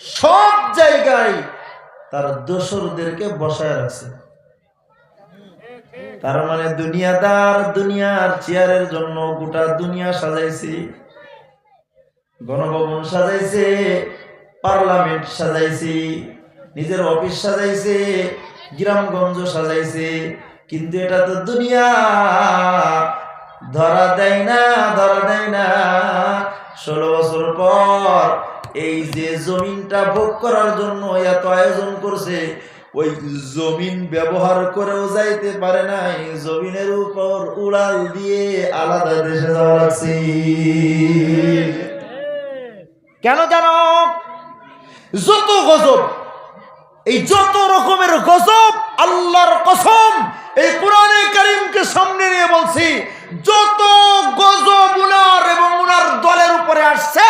সব জায়গায় তার দোসরদেরকে বসায় রাখছে। তার মানে দুনিয়াদার দুনিয়ার চেয়ারের জন্য গোটা দুনিয়া সাজাইছে, গণভবন সাজাইছে, পার্লামেন্ট সাজাইছে, নিজের অফিস সাজাইছে, গ্রামগঞ্জ সাজাইছে, কিন্তু এটা তো দুনিয়া। ধরা দেয় না, ধরা দেয় না। ষোলো বছর পর এই যে জমিনটা ভোগ করার জন্য এত আয়োজন করছে, ওই জমিন ব্যবহার করেও যাইতে পারে নাই, জমিনের উপর উড়াল দিয়ে আলাদা দেশে যাওয়া লাগছে। কেন জানো? যত গজব, এই যত রকমের গজব আল্লাহর কসম, এই কোরআনে কারিমকে সামনে নিয়ে বলছি, যত গজব উনার এবং উনার দলের উপরে আসছে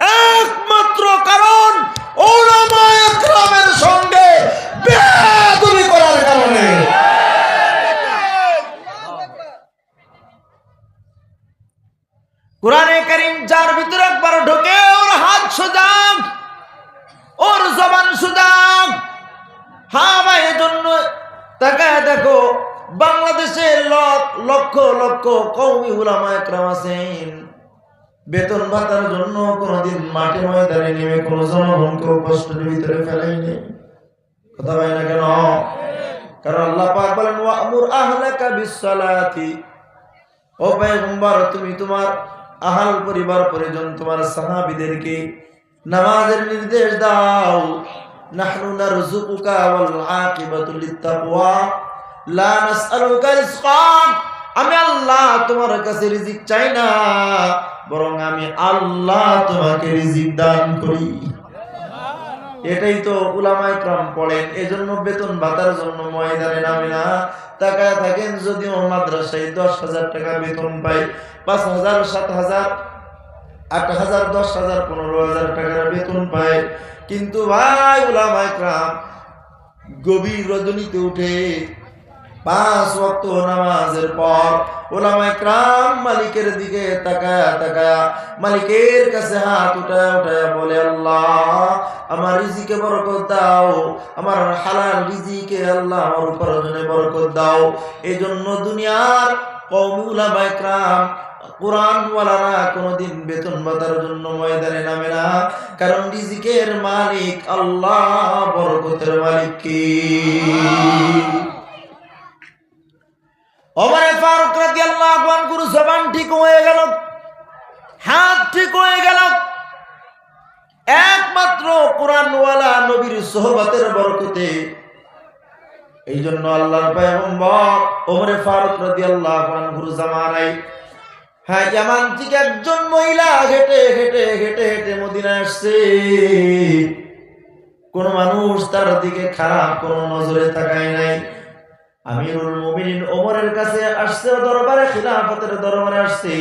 একমাত্র কারণ ওলামা সঙ্গে বেয়াদবি করার কারণে। কোরআনে কারিম যার ভিতরে একবার ঢোকে, ওর হাত সোজা, ওর জবান সোজা। হ্যাঁ ভাই, এজন্য তাকায় দেখো বাংলাদেশে লক- লক্ষ লক্ষ কৌমি উলামা একরাম আছেন। বেতন ভাতার জন্য কোনোদিন মাঠে ময়দানে নেমে কোনো জনগণকে কষ্টের ভিতরে ফেলাইনি। কথা ভাই না কেন? কারণ আল্লাহ পাক বলেন, ওয়ামুর আহলাকা বিসসালাতি। ও পয়গম্বর, তুমি তোমার আহাল পরিবার পরিজন, তোমার সাহাবীদেরকে নামাজের নির্দেশ দাও। নাহনু নারযুকুকা ওয়াল আকিবাতু লিত্তাকওয়া। লা নাসআলুকা রিজকান। আমি আল্লাহ তোমার কাছে রিজিক চাই না, বরং আমি আল্লাহ তোমাকে রিজিক দান করি। এটাই তো উলামায়ে ক্রাম পড়েন এজন্য বেতন ভাতার জন্য ময়দানে নামে না। তাকায় থাকেন, যদিও মাদ্রাসায় দশ হাজার টাকা বেতন পাই, পাঁচ হাজার, সাত হাজার, আট হাজার, দশ হাজার, পনেরো হাজার টাকার বেতন পায় কিন্তু ভাই উলামায়ে ক্রাম, গভীর রজনীতে উঠে পাঁচ ওয়াক্ত নামাজের পর ওলামায়ে ক্রাম মালিকের দিকে তাকায়া তাকায়া মালিকের কাছে হাত উঠায় উঠায় বলে, আল্লাহ, আমার রিজিকে বরকত দাও, আমার হালাল রিজিকে আল্লাহ আমার উপার্জনে বরকত দাও। এই জন্য দুনিয়ার কওমি উলামায়ে ক্রাম কোরআনওয়ালারা কোনোদিন বেতন ভাতার জন্য ময়দানে নামে না। কারণ রিজিকের মালিক আল্লাহ, বরকতের মালিক কি? ওমরে ফারুক রাদিয়াল্লাহু আনহুর জবান ঠিক হয়ে গেল। হাত ঠিক হয়ে গেল। একমাত্র কোরআনওয়ালা নবীর সোহবতের বরকতে। এই জন্য আল্লাহর পয়গম্বর ওমরে ফারুক রাদিয়াল্লাহু আনহুর জামানায় হ্যাঁ ইয়ামান থেকে একজন মহিলা হেঁটে হেঁটে হেঁটে হেঁটে মদিনায় আসছে। কোন মানুষ তার দিকে খারাপ কোন নজরে তাকায় নাই। আমিরুল মুমিনিন ওমরের কাছে আসছে, দরবারে, খিলাফতের দরবারে আসছে।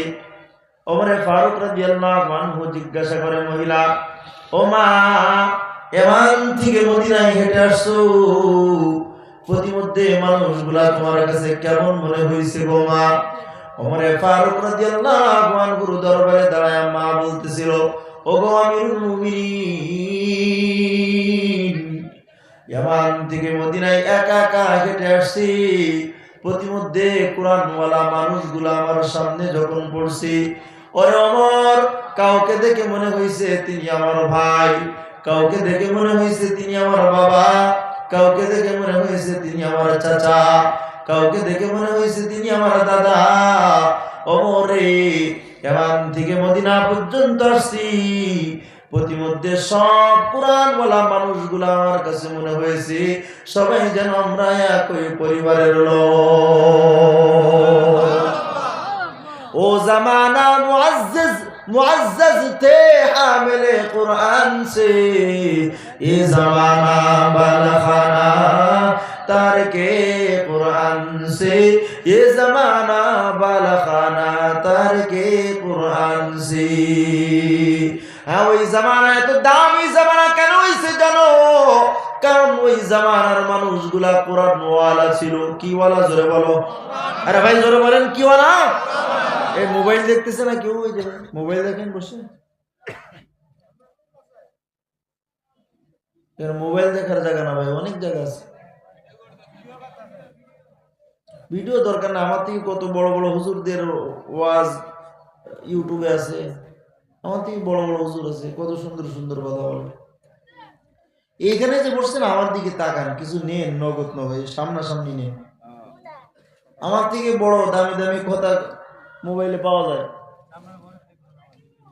ওমরে ফারুক রাদিয়াল্লাহু আনহু জিজ্ঞাসা করে, মহিলা, ও মা এমান থেকে মদিনায় হেঁটে আসছো? প্রতিমধ্যে মানুষগুলা তোমার কাছে কেমন মনে হয়েছে গো মা? ওমরে ফারুক রাদিয়াল্লাহু আনহুর দরবারে দাঁড়ায় মা বলতেছিল ও গো আমিরুল মুমিনিন ইয়ামান থেকে মদিনায় একা একা হেঁটে আসছি। প্রতিমধ্যে কোরআনওয়ালা মানুষগুলো আমার সামনে যখন পড়ছি, ওরে অমর কাউকে দেখে মনে হয়েছে তিনি আমার ভাই, কাউকে দেখে মনে হয়েছে তিনি আমার বাবা, কাউকে দেখে মনে হয়েছে তিনি আমার চাচা, কাউকে দেখে মনে হয়েছে তিনি আমার দাদা। অমরে এমান থেকে মদিনা পর্যন্ত আসছি। প্রতিমধ্যে সব কোরআন বলা মানুষগুলার আমার কাছে মনে হয়েছে, সবাই যেন আমরা একই পরিবারের ও জামানা মুআজ্জিজ, মুআজ্জাজ তে হামিলে কুরআন সে। এ জামানা বালখানা, তার কে কুরআন সে? এ জামানা বালখানা, তার কে কুরআন সে? হ্যাঁ ওই জামানা এত দামি জামানা কেন হয়েছে জানো? কারণ ওই জামানার মানুষগুলা কোরআন ওয়ালা ছিল। কি ওয়ালা জোরে বলো। আরে ভাই, জোরে বলেন কি ওয়ালা এই মোবাইল দেখতেছে না কেউ ওই মোবাইল দেখেন বসে। মোবাইল দেখার জায়গা না ভাই, অনেক জায়গা আছে। ভিডিও দরকার না, আমার থেকে কত বড় বড় হুজুরদের ওয়াজ ইউটিউবে আছে। আমার থেকে বড় বড় হুজুর আছে, কত সুন্দর সুন্দর কথা বলে। এইখানে যে বসছেন, আমার দিকে তাকান, কিছু নেন, নগদ নগদ সামনাসামনি নেন। আমার থেকে বড় দামি দামি কথা মোবাইলে পাওয়া যায়।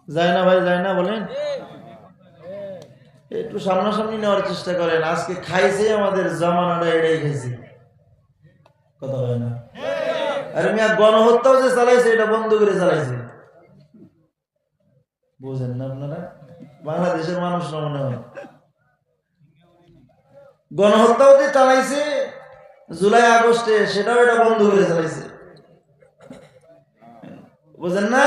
যায় না ভাই, যায় না, বলেন। একটু সামনাসামনি নেওয়ার চেষ্টা করেন, আজকে খাইছে আমাদের জামানাটা, এটাই খাইছে। কথা হয় না। আরে মিয়া, গণহত্যাও যে চালাইছে, এটা বন্ধ করে চালাইছে। বুঝেন না আপনারা? বাংলাদেশের মানুষ না মনে হয়। গণহত্যাও যে চালাইছে, জুলাই আগস্টে সেটাও এটা বন্ধ করে চালাইছে। বুঝেন না?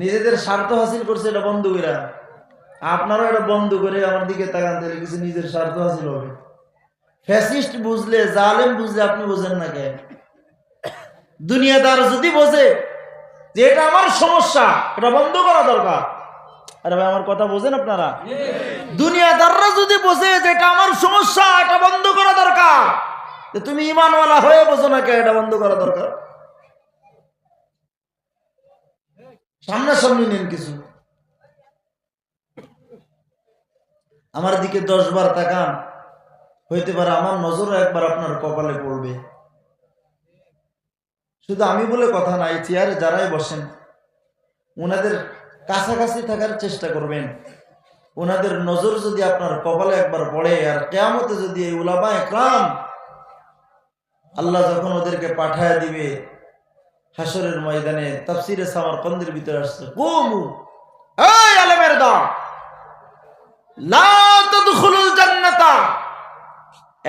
নিজেদের স্বার্থ হাসিল করছে, এটা বন্ধ করে আপনারাও এটা বন্ধ করে আমার দিকে তাকান, তাহলে কিছু নিজের স্বার্থ হাসিল হবে। ফ্যাসিস্ট বুঝলে, জালেম বুঝলে আপনি বোঝেন না কে দুনিয়াদার যদি বোঝে যে এটা আমার সমস্যা, এটা বন্ধ করা দরকার। আরে ভাই, আমার কথা বোঝেন আপনারা? দুনিয়াদাররা যদি বোঝে যে এটা আমার সমস্যা, এটা বন্ধ করা দরকার, যে তুমি ইমানওয়ালা হয়ে বোঝো না কে এটা বন্ধ করা দরকার। সামনাসামনি নেন কিছু। আমার দিকে দশ বার তাকান, হইতে পারে আমার নজরও একবার আপনার কপালে পড়বে। শুধু আমি বলে কথা নাই চেয়ারে যারাই বসেন ওনাদের কাছাকাছি থাকার চেষ্টা করবেন। ওনাদের নজর যদি আপনার কপালে একবার পড়ে, আর কেয়ামতে যদি এই উলামা একরাম আল্লাহ যখন ওদেরকে পাঠায় দিবে হাসরের ময়দানে তাফসিরে সামার কন্দের ভিতরে আসছে, কুমু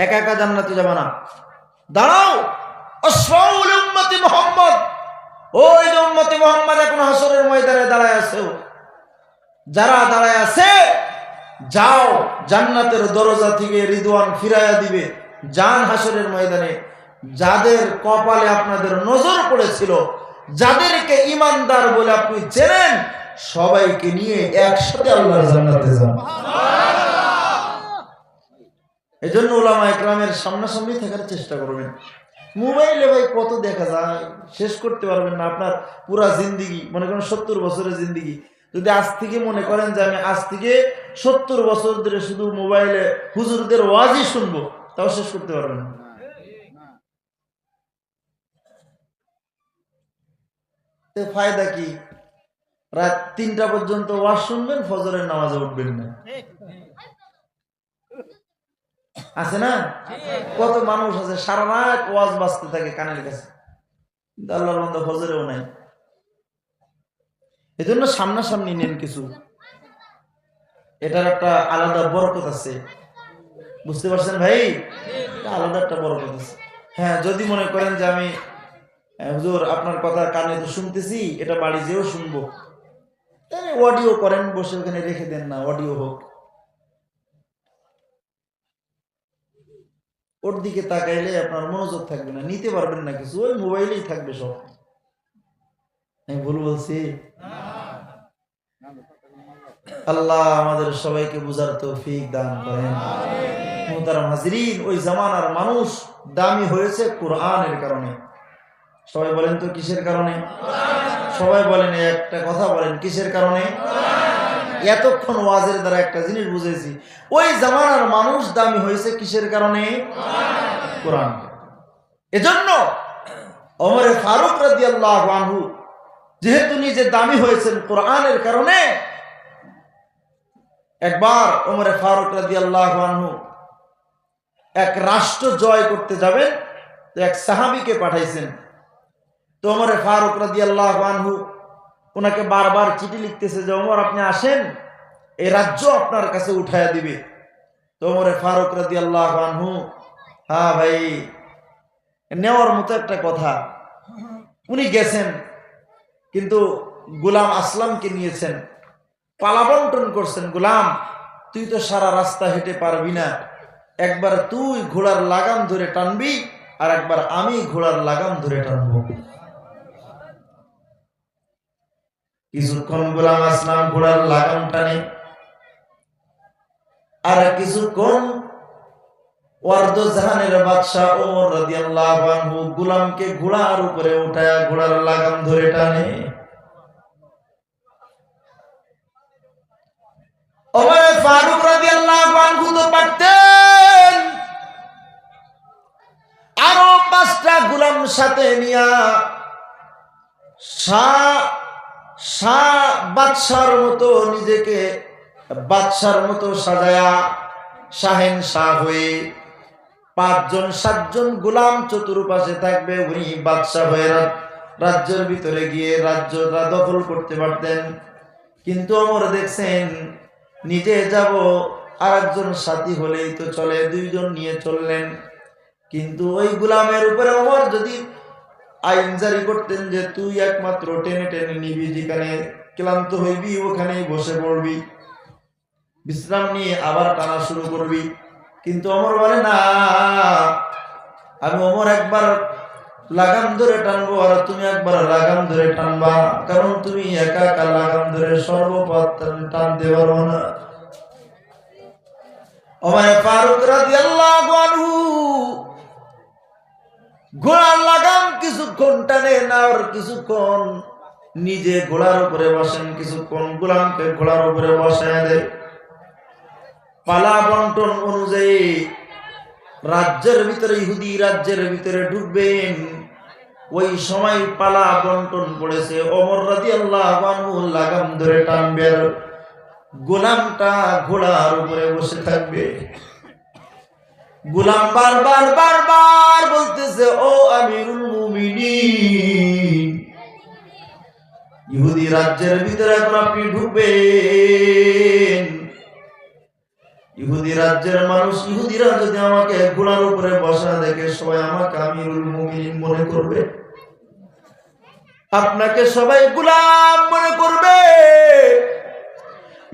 একা একা জান্নাতে যাবে না। দাঁড়াও উম্মতি মুহাম্মদ। ওই উম্মতি মুহাম্মদ এখন হাসরের ময়দানে দাঁড়ায় আছে। যারা দাঁড়ায় আছে যাও জান্নাতের দরজা থেকে রিদওয়ান ফিরাইয়া দিবে। জান হাসরের ময়দানে। যাদের কপালে আপনাদের নজর পড়েছিল যাদেরকে ইমানদার বলে আপনি চেনেন সবাইকে নিয়ে একসাথে আল্লাহর জান্নাতে যান। এজন্য ওলামা একরামের সামনাসামনি থাকার চেষ্টা করবেন। মোবাইলে ভাই কত দেখা যায়, শেষ করতে পারবেন না আপনার পুরা জিন্দিগি, মনে করেন সত্তর বছরের জিন্দিগি। যদি আজ থেকে মনে করেন যে আমি আজ থেকে সত্তর বছর ধরে শুধু মোবাইলে হুজুরদের ওয়াজই শুনব, তাও শেষ করতে পারবেন না। ফায়দা কি? রাত তিনটা পর্যন্ত ওয়াজ শুনবেন, ফজরের নামাজে উঠবেন না। আছে না? কত মানুষ আছে, সারা রাত ওয়াজ বাজতে থাকে কানের কাছে। কিন্তু আল্লাহর মধ্যে ফজরেও নাই। এজন্য সামনাসামনি নেন কিছু। এটার একটা আলাদা বরকত আছে। বুঝতে পারছেন ভাই? আলাদা একটা বরকত আছে। হ্যাঁ যদি মনে করেন যে আমি হুজুর, আপনার কথা কানে তো শুনতেছি, এটা বাড়ি যেও শুনব। অডিও করেন, বসে ওখানে রেখে দেন না অডিও হোক। ওর দিকে তাকাইলে আপনার মনোযোগ থাকবে না নিতে পারবেন না কিছু ওই মোবাইলেই থাকবে সব। আমি ভুল বলছি? আল্লাহ আমাদের সবাইকে বুঝার তৌফিক দান করেন। মোহতারাম হাজরিন ওই জামানার মানুষ দামি হয়েছে কোরআনের কারণে। সবাই বলেন তো কিসের কারণে? সবাই বলেন একটা কথা বলেন কিসের কারণে? এতক্ষণ ওয়াজের দ্বারা একটা জিনিস বুঝেছি। ওই জামানার মানুষ দামি হয়েছে কিসের কারণে? কোরআন। এজন্য অমরে ফারুক আল্লাহ আনহু, যেহেতু নিজে দামি হয়েছেন কোরআনের কারণে, একবার ওমরে ফারুক আল্লাহ আনহু এক রাষ্ট্র জয় করতে যাবেন এক সাহাবিকে পাঠাইছেন। তো ওমরে ফারুক আল্লাহ আনহু ওনাকে বারবার চিঠি লিখতেছে যে, ওমর, আপনি আসেন এই রাজ্য আপনার কাছে উঠাইয়া দিবে। তো ফারুক রাদি আল্লাহ আনহু হ্যাঁ ভাই, নেওয়ার মতো একটা কথা। উনি গেছেন, কিন্তু গুলাম আসলামকে নিয়েছেন, পালাবন্টন করছেন, গুলাম, তুই তো সারা রাস্তা হেঁটে পারবি না। একবার তুই ঘোড়ার লাগাম ধরে টানবি, আর একবার আমি ঘোড়ার লাগাম ধরে টানবো। কিছুক্ষণ গোলাম আসলাম, ঘোড়ার লাগাম টানে। আর কিছুক্ষণ বাদশাহ ওমর ঘোড়ার উপরে উঠায় ঘোড়ার লাগাম ধরে টানে। তো পারতেন। আরও পাঁচটা গোলাম সাথে নিয়া বাদশার মতো নিজেকে, বাদশার মতো সাজায়া শাহেন শাহ হয়ে পাঁচজন, সাতজন গোলাম চতুর্পাশে থাকবে। উনি বাদশাহ হয়ে রাজ্যের ভিতরে গিয়ে রাজ্যটা দখল করতে পারতেন। কিন্তু অমর দেখছেন, নিজে যাব আর একজন সাথী হলেই তো চলে, দুইজন নিয়ে চললেন। কিন্তু ওই গোলামের উপরে অমর যদি আইন জারি করতেন যে তুই একমাত্র টেনে টেনে নিবি, যেখানে ক্লান্ত হইবি, ওখানেই বসে পড়বি। বিশ্রাম নিয়ে আবার টানা শুরু করবি। কিন্তু অমর বলে, না, আমি অমর একবার লাগাম ধরে টানবো আর তুমি একবার লাগাম ধরে টানবা, কারণ তুমি একা একা লাগাম ধরে সর্বপথ টানতে পারব না। ফারুক রাদিয়াল্লাহু আনহু ঘোড়ার লাগাম কিছুক্ষণ টানে না কিছুক্ষণ নিজে ঘোড়ার উপরে বসেন, কিছুক্ষণ গোলামকে ঘোড়ার উপরে বসায় পালা বন্টন অনুযায়ী রাজ্যের ভিতরে, ইহুদি রাজ্যের ভিতরে ঢুকবেন। ওই সময় পালা বন্টন পড়েছে। অমর রাজি আল্লাহ লাগাম ধরে টানবে গোলামটা ঘোড়ার উপরে বসে থাকবে। গোলাম বলতেছে, ও আমিরুল মুমিনিন। ইহুদি রাজ্যের ভিতরে আপনি ঢুকবেন। ইহুদি রাজ্যের মানুষ, ইহুদিরা যদি আমাকে ঘোড়ার উপরে বসা দেখে সবাই আমাকে আমিরুল মুমিনিন মনে করবে। আপনাকে সবাই গোলাম মনে করবে।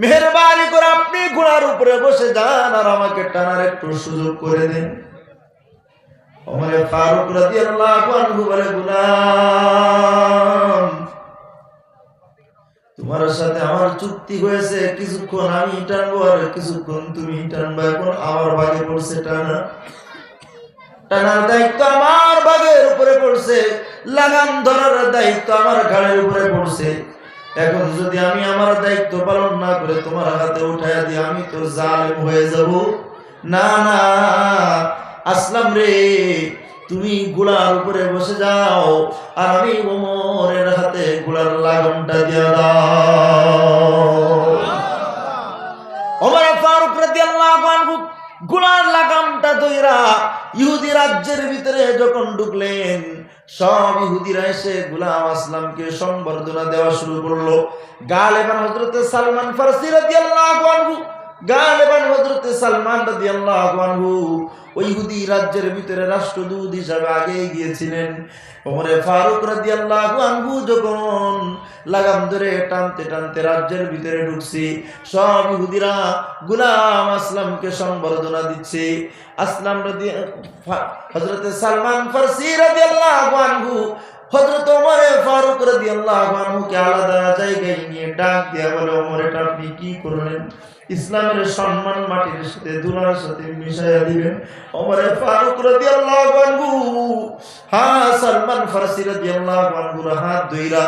মেহরবানি করে আপনি ঘোড়ার উপরে বসে যান আর আমাকে টানার একটু সুযোগ করে দেন। তোমার সাথে আমার চুক্তি হয়েছে, কিছুক্ষণ আমি টানবো আর কিছুক্ষণ তুমি টানবা। এখন আমার ভাগে পড়ছে টানা। টানার দায়িত্ব আমার ভাগের উপরে পড়ছে, লাগাম ধরার দায়িত্ব আমার ঘাড়ের উপরে পড়ছে। এখন যদি আমি আমার দায়িত্ব পালন না করে তোমার হাতে উঠাইয়া দিই আমি তো জালেম হয়ে যাব? না না। আসলাম রে। তুমি গোলার উপরে বসে যাও আর আমি ওমরের হাতে গোলার লাগামটা দিয়া দাও। ওমর ফারুক রাদিয়াল্লাহু আনহু গোলার লাগামটা দইরা ইহুদি রাজ্যের ভিতরে যখন ঢুকলেন সব ইহুদিরা এসে গুলাম আসলামকে সংবর্ধনা দেওয়া শুরু করল। গালেবান হযরতে সালমান ফারসি রাদিয়াল্লাহু আনহু, গালেবান হযরতে সালমান রাদিয়াল্লাহু আনহু, ওই ইহুদি রাজ্যের ভিতরে রাষ্ট্রদূত হিসাবে আগে গিয়েছিলেন ওমরে ফারুক রাদিয়াল্লাহু আনহু যখন লাগাম ধরে টানতে টানতে রাজ্যের ভিতরে ঢুকছি, সব ইহুদিরা গুলাম আসলামকে সম্বর্ধনা দিচ্ছে। আসলাম রাদি হজরতে সালমান ফারসি রাদিয়াল্লাহু আনহু হজরত ওমরে ফারুক রাদিয়াল্লাহু আনহুকে আলাদা জায়গায় নিয়ে ডাক দিয়া বলে, ওমর, এটা আপনি কি করলেন? ইসলামের সম্মান মাটির সাথে দুলার সাথে মিশাইয়া দিবেন ওমরে ফারুক রাদিয়াল্লাহু আনহু হ্যাঁ সালমান ফারসি রাদিয়াল্লাহু আনহুর হাত ধইরা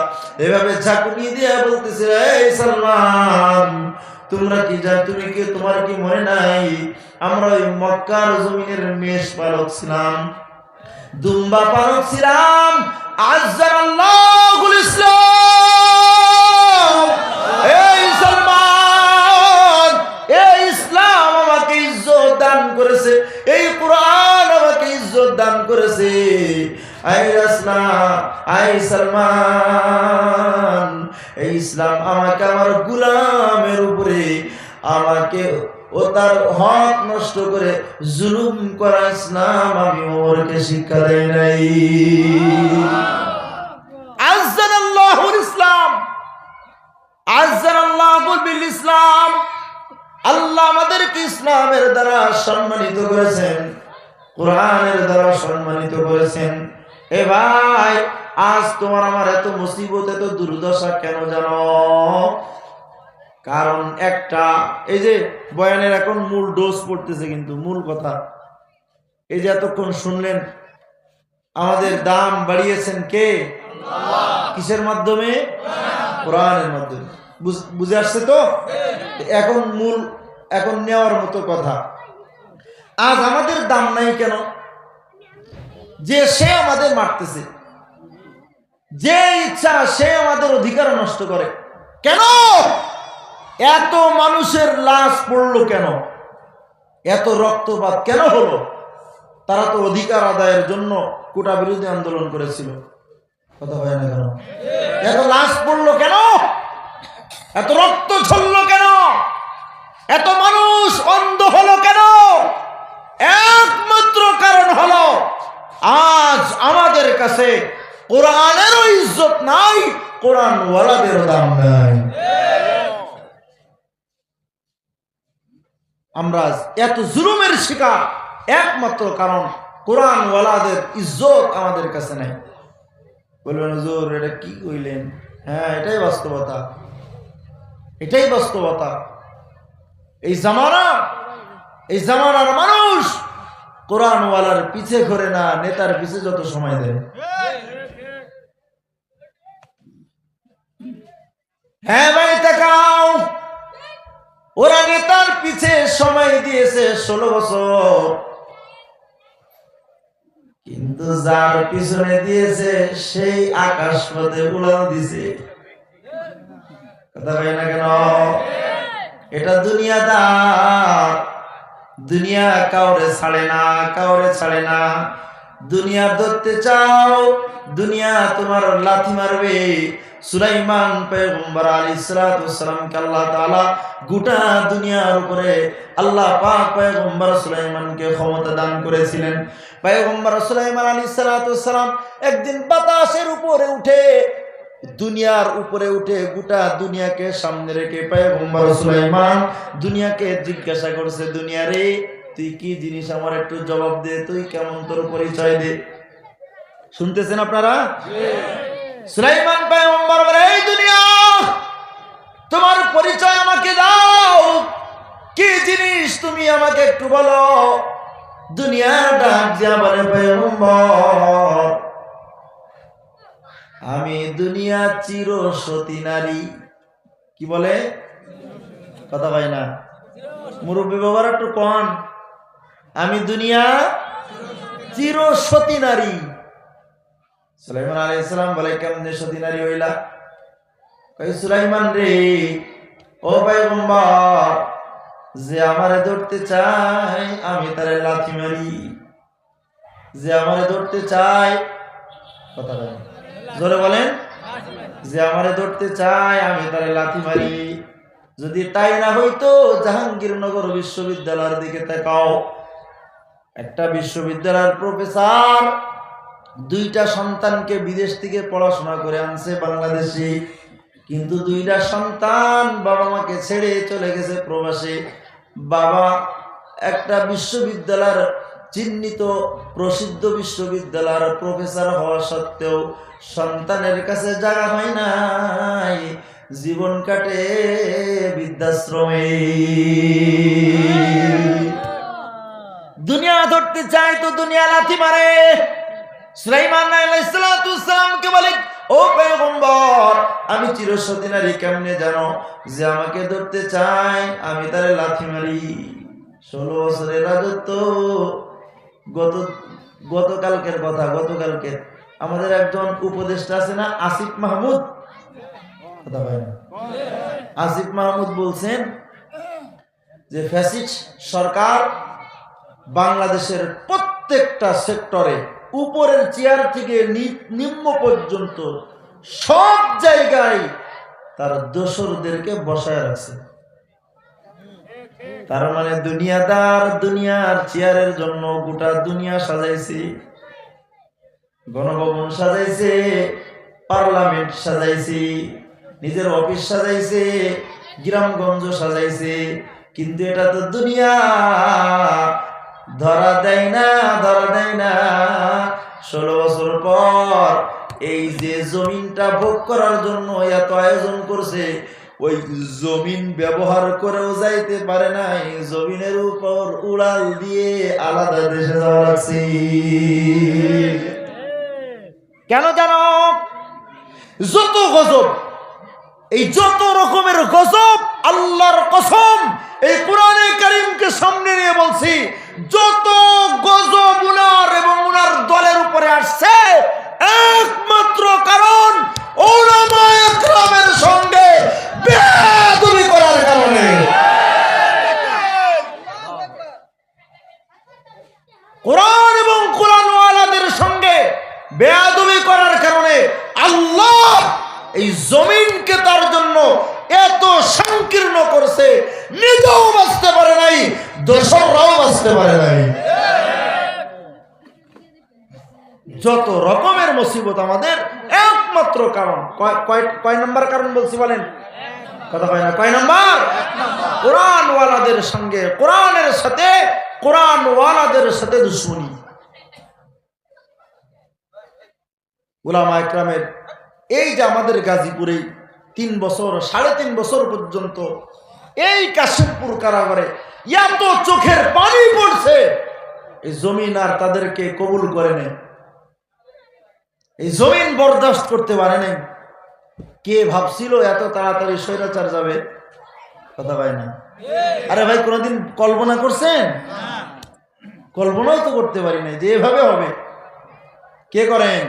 এভাবে ঝাঁকুনি দিয়ে বলতেছে, এই সালমান, তোমরা কি জান, তুমি কি, তোমার কি মনে নাই? আমরা ওই মক্কার জমিনের মেষ পালক ছিলাম, দুম্বা পালক ছিলাম আজ্জারাল্লাহুল ইসলাম। এই সালমান এই ইসলাম আমাকে ইজ্জত দান করেছে। এই কোরআন আমাকে ইজ্জত দান করেছে। আই ইসলাম আই সালমান, এই ইসলাম আমাকে আমার গুলামের উপরে, আমাকে ও তার হক নষ্ট করে জুলুম করা ইসলাম আমি ওমরকে শিক্ষা দেয় নাই। আল্লাহ ইসলামের দ্বারা সম্মানিত করেছেন দ্বারা সম্মানিত করেছেন। ভাই, আজ তোমার আমার এত মুসিবত, এত দুর্দশা কেন জানো? কারণ একটা এই যে বয়ানের এখন মূল ডোজ পড়তেছে কিন্তু মূল কথা। এই যে এতক্ষণ শুনলেন আমাদের দাম বাড়িয়েছেন কে? কিসের মাধ্যমে? কোরআনের মাধ্যমে। বুঝে আসছে তো? এখন মূল এখন নেওয়ার মতো কথা। আজ আমাদের দাম নাই কেন? যে সে আমাদের মারতেছে। যে ইচ্ছা সে আমাদের অধিকার নষ্ট করে। কেন? এত মানুষের লাশ পড়ল কেন? এত রক্তপাত কেন হলো? তারা তো অধিকার আদায়ের জন্য কোটা বিরোধী আন্দোলন করেছিল। কথা হয় না কেন? এত লাশ পড়ল কেন? এত রক্ত ঝরলো কেন? এত মানুষ অন্ধ হলো কেন? একমাত্র কারণ হলো, আজ আমাদের কাছে কোরআনেরও ইজ্জত নাই কোরআন ওয়ালাদেরও দাম নাই। আমরা এত জুলুমের শিকার, একমাত্র কারণ কোরআন ওয়ালাদের ইজ্জত আমাদের কাছে নাই। বলবেন, হুজুর, এটা কি কইলেন? হ্যাঁ এটাই বাস্তবতা। এটাই বাস্তবতা। এই জামানা, এই জামানার মানুষ কোরআনওয়ালার পিছে ঘরে না, নেতার পিছে যত সময় দেয়। হ্যাঁ ভাই, তাকাও। ওরা নেতার পিছে সময় দিয়েছে ষোলো বছর। কিন্তু যার পিছনে দিয়েছে, সেই আকাশ পথে উড়াল দিছে। কথা ভাই না কেন? এটা দুনিয়াদার। দুনিয়া কাউরে ছাড়ে না, কাউরে ছাড়ে না। দুনিয়া ধরতে চাও, দুনিয়া তোমার লাথি মারবে। সুলাইমান পয়গম্বর আলাইহিস সালাতু ওয়াসসালামকে আল্লাহ তাআলা গোটা দুনিয়ার উপরে আল্লাহ পাক পয়গম্বর সুলাইমানকে ক্ষমতা দান করেছিলেন। পয়গম্বর সুলাইমান আলাইহিস সালাতু ওয়াসসালাম একদিন বাতাসের উপরে উঠে, দুনিয়ার উপরে উঠে গোটা দুনিয়াকে সামনে রেখে পয়গম্বর সুলাইমান দুনিয়াকে জিজ্ঞাসা করছে, দুনিয়া রে তুই কি জিনিস আমার একটু জবাব দে তুই কেমন তোর পরিচয় দে। শুনতেছেন আপনারা? সুলাইমান পয়গম্বর বলে এই দুনিয়া তোমার পরিচয় আমাকে দাও। কি জিনিস তুমি আমাকে একটু বলো? দুনিয়া ডাক যা বলে পয়গম্বর। আমি দুনিয়া চির সতী নারী। কি বলে? কথা পাই না। মুরব্বী বাবার একটু কন। আমি দুনিয়া চির সতী নারী। সুলাইমান আলী ইসলাম বলে, কেমনে সতী নারী হইলা? সুলাইমান রে, ও ভাই যে আমারে ধরতে চাই আমি তারে লাথি মারি। যে আমারে ধরতে চাই কথা বলেন। জোরে বলেন। যে আমারে ধরতে চায়, আমি তারে লাথি মারি। যদি তাই না হইতো, জাহাঙ্গীরনগর বিশ্ববিদ্যালয়ের দিকে তাকাও। একটা বিশ্ববিদ্যালয়ের প্রফেসর দুইটা সন্তানকে বিদেশ থেকে পড়াশোনা করে আনছে বাংলাদেশে, কিন্তু দুইটা সন্তান বাবা মাকে ছেড়ে চলে গেছে প্রবাসে। বাবা একটা বিশ্ববিদ্যালয়ের চিহ্নিত প্রসিদ্ধ বিশ্ববিদ্যালয়ের প্রফেসর হওয়া সত্ত্বেও সন্তানের কাছে জায়গা হয় নাই, জীবন কাটে বৃদ্ধাশ্রমে। দুনিয়া ধরতে চায় তো দুনিয়া লাথি মারে। বলে, ও আমি জানো যে আমাকে ধরতে চায়, আমি তারে লাথি মারি। ষোলো বছরের রাজত্ব, গত, গতকালকের কথা, গতকালকে আমাদের একজন উপদেষ্টা আছে না, আসিফ মাহমুদ? কথা না। আসিফ মাহমুদ বলছেন যে ফ্যাসিস্ট সরকার বাংলাদেশের প্রত্যেকটা সেক্টরে উপরের চেয়ার থেকে নিম্ন পর্যন্ত সব জায়গায় তার দোসরদেরকে বসায় রাখছে। তার মানে দুনিয়াদার দুনিয়ার চেয়ারের জন্য গোটা দুনিয়া সাজাইছে, গণভবন সাজাইছে, পার্লামেন্ট সাজাইছে, নিজের অফিস সাজাইছে, গ্রামগঞ্জ সাজাইছে, কিন্তু এটা তো দুনিয়া। ধরা দেয় না, ধরা দেয় না। ষোলো বছর পর এই যে জমিনটা ভোগ করার জন্য এত আয়োজন করছে, ওই জমিন ব্যবহার করেও যাইতে পারে নাই। জমিনের উপর উড়াল দিয়ে আলাদা দেশে যাওয়া কেন জানো? যত গজব, এই যত রকমের গজব আল্লাহর কসম এই কোরআনে কারিমকে সামনে নিয়ে বলছি রকমের আমাদের একমাত্র কারণ। কয়- নম্বর কারণ বলছি বলেন? কথা কয় না। কয় নম্বর? কোরআনওয়ালাদের সঙ্গে, কোরআনের সাথে, কোরআনওয়ালাদের সাথে দুশ্মনী। ওলামা একরামের এই যে আমাদের গাজীপুরে তিন বছর, সাড়ে তিন বছর পর্যন্ত এই কাশিমপুর কারাগারে এত চোখের পানি পড়ছে, এই জমিন আর তাদেরকে কবুল করে নেই। এই জমিন বরদাস্ত করতে পারে নাই। কে ভাবছিল এত তাড়াতাড়ি স্বৈরাচার যাবে? কথা ভাই না। আরে ভাই, কোনোদিন কল্পনা করছেন? কল্পনাও তো করতে পারি নাই যে এভাবে হবে। কে করেন?